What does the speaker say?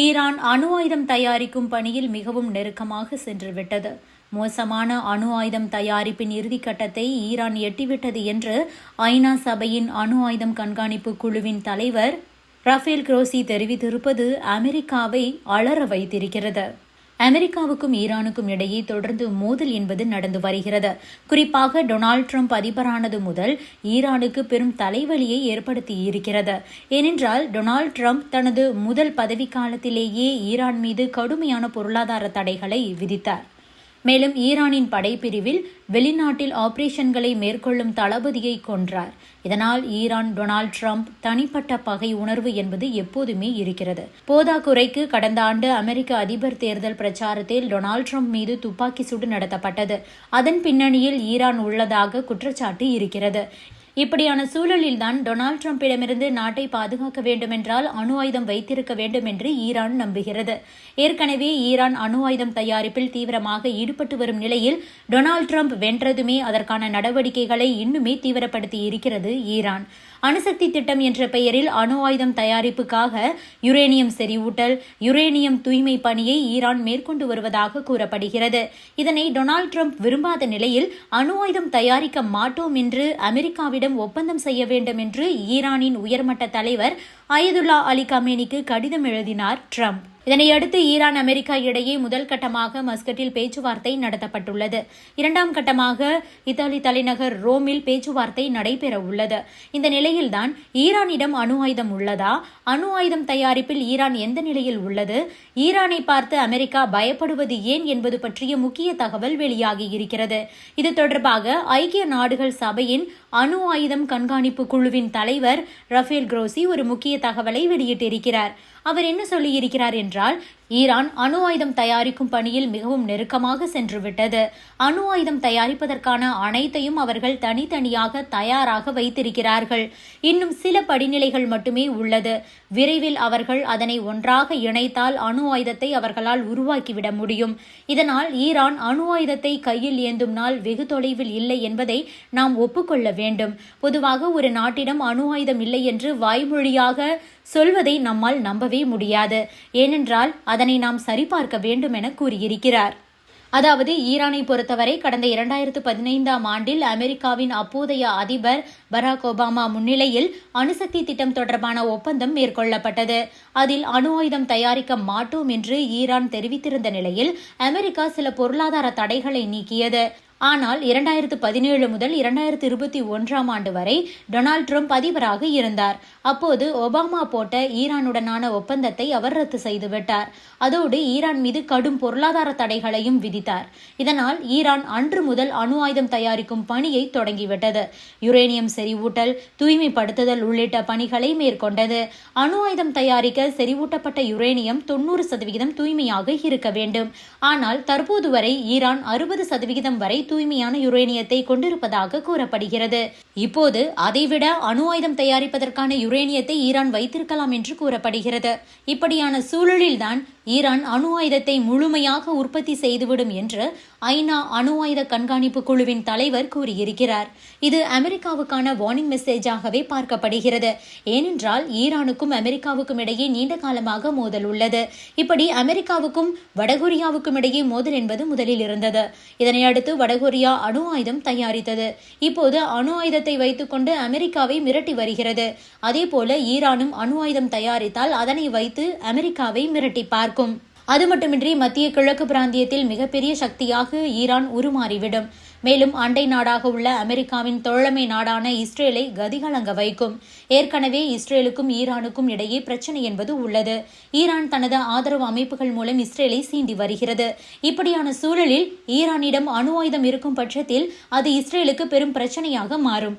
Iran அணு ஆயுதம் தயாரிக்கும் பணியில் மிகவும் நெருக்கமாக சென்றுவிட்டது. மோசமான அணு ஆயுதம் தயாரிப்பின் இறுதிக்கட்டத்தை ஈரான் எட்டிவிட்டது என்று ஐநா சபையின் அணு ஆயுதம் கண்காணிப்பு குழுவின் தலைவர் ரஃபேல் குரோசி தெரிவித்திருப்பது அமெரிக்காவை அலற வைத்திருக்கிறது. அமெரிக்காவுக்கும் ஈரானுக்கும் இடையே தொடர்ந்து மோதல் என்பது நடந்து வருகிறது. குறிப்பாக டொனால்ட் ட்ரம்ப் அதிபரானது முதல் ஈரானுக்கு பெரும் தலைவலியை ஏற்படுத்தி இருக்கிறது. ஏனென்றால் டொனால்ட் ட்ரம்ப் தனது முதல் பதவிக்காலத்திலேயே ஈரான் மீது கடுமையான பொருளாதார தடைகளை விதித்தார். மேலும் ஈரானின் படைப்பிரிவில் வெளிநாட்டில் ஆபரேஷன்களை மேற்கொள்ளும் தளபதியை கொன்றார். இதனால் ஈரான் டொனால்ட் ட்ரம்ப் தனிப்பட்ட பகை உணர்வு என்பது எப்போதுமே இருக்கிறது. போதாக்குறைக்கு கடந்த ஆண்டு அமெரிக்க அதிபர் தேர்தல் பிரச்சாரத்தில் டொனால்ட் ட்ரம்ப் மீது துப்பாக்கி சூடு நடத்தப்பட்டது. அதன் பின்னணியில் ஈரான் உள்ளதாக குற்றச்சாட்டு இருக்கிறது. இப்படியான சூழலில்தான் டொனால்ட் ட்ரம்பிடமிருந்து நாட்டை பாதுகாக்க வேண்டுமென்றால் அணு ஆயுதம் வைத்திருக்க வேண்டும் என்று ஈரான் நம்புகிறது. ஏற்கனவே ஈரான் அணு ஆயுதம் தயாரிப்பில் தீவிரமாக ஈடுபட்டு வரும் நிலையில் டொனால்ட் ட்ரம்ப் வென்றதுமே அதற்கான நடவடிக்கைகளை இன்னுமே தீவிரப்படுத்தி இருக்கிறது ஈரான். அணுசக்தி திட்டம் என்ற பெயரில் அணு ஆயுதம் தயாரிப்புக்காக யுரேனியம் செறிவூட்டல் யுரேனியம் தூய்மை பணியை ஈரான் மேற்கொண்டு வருவதாக கூறப்படுகிறது. இதனை டொனால்ட் ட்ரம்ப் விரும்பாத நிலையில் அணு ஆயுதம் தயாரிக்க மாட்டோம் என்று அமெரிக்காவிடம் ஒப்பந்தம் செய்ய வேண்டும் என்று ஈரானின் உயர்மட்ட தலைவர் அயதுல்லா அலி கமேனிக்கு கடிதம் எழுதினார் ட்ரம்ப். இதனையடுத்து ஈரான் அமெரிக்கா இடையே முதல் கட்டமாக மஸ்கட்டில் பேச்சுவார்த்தை நடத்தப்பட்டுள்ளது. இரண்டாம் கட்டமாக இத்தாலி தலைநகர் ரோமில் பேச்சுவார்த்தை நடைபெற உள்ளது இந்த நிலையில்தான் ஈரானிடம் அணு ஆயுதம் உள்ளதா? அணு ஆயுதம் தயாரிப்பில் ஈரான் எந்த நிலையில் உள்ளது? ஈரானை பார்த்து அமெரிக்கா பயப்படுவது ஏன் என்பது பற்றிய முக்கிய தகவல் வெளியாகி இருக்கிறது. இது தொடர்பாக ஐக்கிய நாடுகள் சபையின் அணு ஆயுதம் கண்காணிப்பு குழுவின் தலைவர் ரஃபேல் குரோசி ஒரு முக்கிய தகவலை வெளியிட்டிருக்கிறார். அவர் என்ன சொல்லியிருக்கிறார் என்றால் ஈரான் அணு ஆயுதம் தயாரிக்கும் பணியில் மிகவும் நெருக்கமாக சென்றுவிட்டது. அணு ஆயுதம் தயாரிப்பதற்கான அனைத்தையும் அவர்கள் தனித்தனியாக தயாராக வைத்திருக்கிறார்கள். இன்னும் சில படிநிலைகள் மட்டுமே உள்ளது. விரைவில் அவர்கள் அதனை ஒன்றாக இணைத்தால் அணு ஆயுதத்தை அவர்களால் உருவாக்கிவிட முடியும். இதனால் ஈரான் அணு ஆயுதத்தை கையில் ஏந்தும் நாள் வெகு தொலைவில் இல்லை என்பதை நாம் ஒப்புக்கொள்ள வேண்டும் வேண்டும். பொதுவாக ஒரு நாட்டிடம் அணு ஆயுதம் இல்லை என்று வாய்மொழியாக சொல்வதை நம்மால் நம்பவே முடியாது. ஏனென்றால் அதனை நாம் சரிபார்க்க வேண்டும் என கூறியிருக்கிறார். அதாவது ஈரானை பொறுத்தவரை கடந்த இரண்டாயிரத்து பதினைந்தாம் ஆண்டில் அமெரிக்காவின் அப்போதைய அதிபர் பராக் ஒபாமா முன்னிலையில் அணுசக்தி திட்டம் தொடர்பான ஒப்பந்தம் மேற்கொள்ளப்பட்டது. அதில் அணு ஆயுதம் தயாரிக்க மாட்டோம் என்று ஈரான் தெரிவித்திருந்த நிலையில் அமெரிக்கா சில பொருளாதார தடைகளை நீக்கியது. ஆனால் இரண்டாயிரத்து பதினேழு முதல் இரண்டாயிரத்து இருபத்தி ஒன்றாம் ஆண்டு வரை டொனால்ட் ட்ரம்ப் அதிபராக இருந்தார். அப்போது ஒபாமா போட்ட ஈரானுடனான ஒப்பந்தத்தை அவர் ரத்து செய்துவிட்டார். அதோடு ஈரான் மீது கடும் பொருளாதார தடைகளையும் விதித்தார். இதனால் ஈரான் அன்று முதல் அணு ஆயுதம் தயாரிக்கும் பணியை தொடங்கிவிட்டது. யுரேனியம் செறிவூட்டல் தூய்மைப்படுத்துதல் உள்ளிட்ட பணிகளை மேற்கொண்டது. அணு ஆயுதம் தயாரிக்க செறிவூட்டப்பட்ட யுரேனியம் தொன்னூறு சதவிகிதம் தூய்மையாக இருக்க வேண்டும். ஆனால் தற்போது வரை ஈரான் அறுபது சதவிகிதம் வரை தூய்மையான யுரேனியத்தை கொண்டிருப்பதாக கூறப்படுகிறது. இப்போது அதைவிட அணு ஆயுதம் தயாரிப்பதற்கான யுரேனியத்தை ஈரான் வைத்திருக்கலாம் என்று கூறப்படுகிறது. இப்படியான சூழலில்தான் ஈரான் அணு ஆயுதத்தை முழுமையாக உற்பத்தி செய்துவிடும் என்று ஐநா அணு ஆயுத கண்காணிப்பு குழுவின் தலைவர் கூறியிருக்கிறார். இது அமெரிக்காவுக்கான வார்னிங் மெசேஜாகவே பார்க்கப்படுகிறது. ஏனென்றால் ஈரானுக்கும் அமெரிக்காவுக்கும் இடையே நீண்ட காலமாக மோதல் உள்ளது. இப்படி அமெரிக்காவுக்கும் வடகொரியாவுக்கும் இடையே மோதல் என்பது முதலில் இருந்தது. இதனையடுத்து வடகொரியா அணு ஆயுதம் தயாரித்தது. இப்போது அணு ஆயுதத்தை வைத்துக்கொண்டு அமெரிக்காவை மிரட்டி வருகிறது. அதேபோல ஈரானும் அணு ஆயுதம் தயாரித்தால் அதனை வைத்து அமெரிக்காவை மிரட்டி பார்க்கும். அது மட்டுமின்றி மத்திய கிழக்கு பிராந்தியத்தில் மிகப்பெரிய சக்தியாக ஈரான் உருமாறிவிடும். மேலும் அண்டை நாடாக உள்ள அமெரிக்காவின் தோழமை நாடான இஸ்ரேலை கதிகலங்க வைக்கும். ஏற்கனவே இஸ்ரேலுக்கும் ஈரானுக்கும் இடையே பிரச்சனை என்பது உள்ளது. ஈரான் தனது ஆதரவு அமைப்புகள் மூலம் இஸ்ரேலை சீண்டி வருகிறது. இப்படியான சூழலில் ஈரானிடம் அணு ஆயுதம் இருக்கும் பட்சத்தில் அது இஸ்ரேலுக்கு பெரும் பிரச்சனையாக மாறும்.